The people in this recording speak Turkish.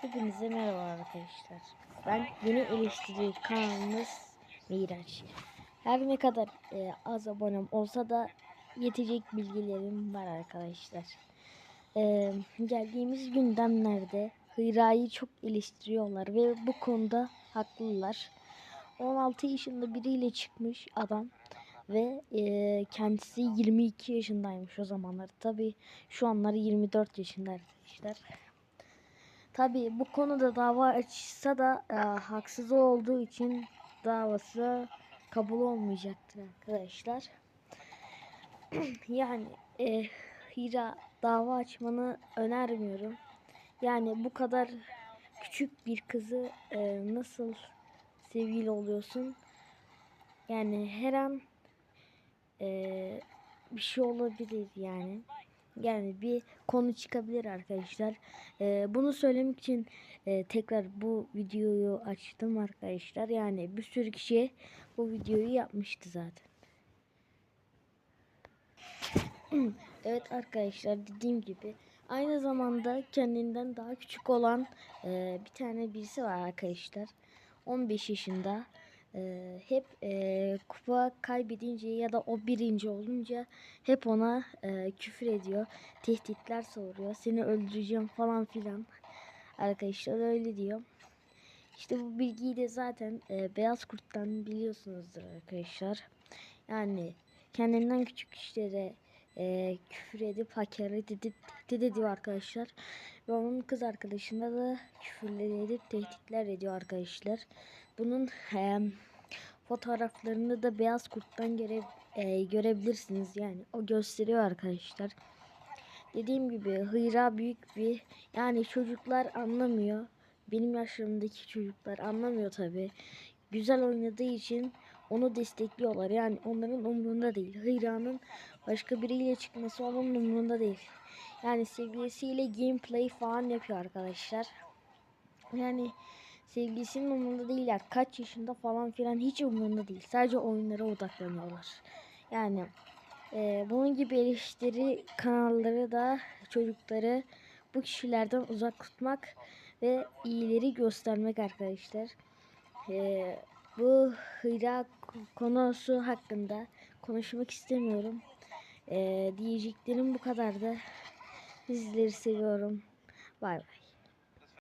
Hepinize merhaba arkadaşlar. Ben yeni eleştiri kanalımız Miraç. Her ne kadar e, az abonem olsa da yetecek bilgilerim var arkadaşlar. E, geldiğimiz gündemlerde Hıra'yı çok eleştiriyorlar ve bu konuda haklılar. 16 yaşında biriyle çıkmış adam ve e, kendisi 22 yaşındaymış o zamanlar. Tabi şu anları 24 yaşında arkadaşlar. Tabi bu konuda dava açsa da e, haksız olduğu için davası kabul olmayacaktır arkadaşlar. yani e, Hira dava açmanı önermiyorum. Yani bu kadar küçük bir kızı e, nasıl sevgili oluyorsun? Yani her an e, bir şey olabilir yani. Yani bir konu çıkabilir arkadaşlar. Ee, bunu söylemek için e, tekrar bu videoyu açtım arkadaşlar. Yani bir sürü kişi bu videoyu yapmıştı zaten. evet arkadaşlar dediğim gibi aynı zamanda kendinden daha küçük olan e, bir tane birisi var arkadaşlar. 15 yaşında. Ee, hep e, kupa kaybedince ya da o birinci olunca hep ona e, küfür ediyor. Tehditler soruyor. Seni öldüreceğim falan filan. Arkadaşlar öyle diyor. İşte bu bilgiyi de zaten e, Beyaz Kurt'tan biliyorsunuzdur arkadaşlar. Yani kendinden küçük kişilere e, küfür edip hakaret edip tehdit ediyor arkadaşlar. Ve onun kız arkadaşına da küfürler edip tehditler ediyor arkadaşlar. Bunun e, fotoğraflarını da Beyaz Kurt'tan göre, e, görebilirsiniz. Yani o gösteriyor arkadaşlar. Dediğim gibi Hıyra büyük bir yani çocuklar anlamıyor. Benim yaşlarımdaki çocuklar anlamıyor tabi. Güzel oynadığı için onu destekliyorlar. Yani onların umurunda değil. Hıyra'nın başka biriyle çıkması onun umurunda değil. Yani sevgilisiyle gameplay falan yapıyor arkadaşlar. Yani sevgilisinin umurunda değiller. Kaç yaşında falan filan hiç umurunda değil. Sadece oyunlara odaklanıyorlar. Yani e, bunun gibi eleştiri kanalları da çocukları bu kişilerden uzak tutmak ve iyileri göstermek arkadaşlar. E, bu hıyra konusu hakkında konuşmak istemiyorum. E, diyeceklerim bu kadardı. Sizleri seviyorum. Bay bay.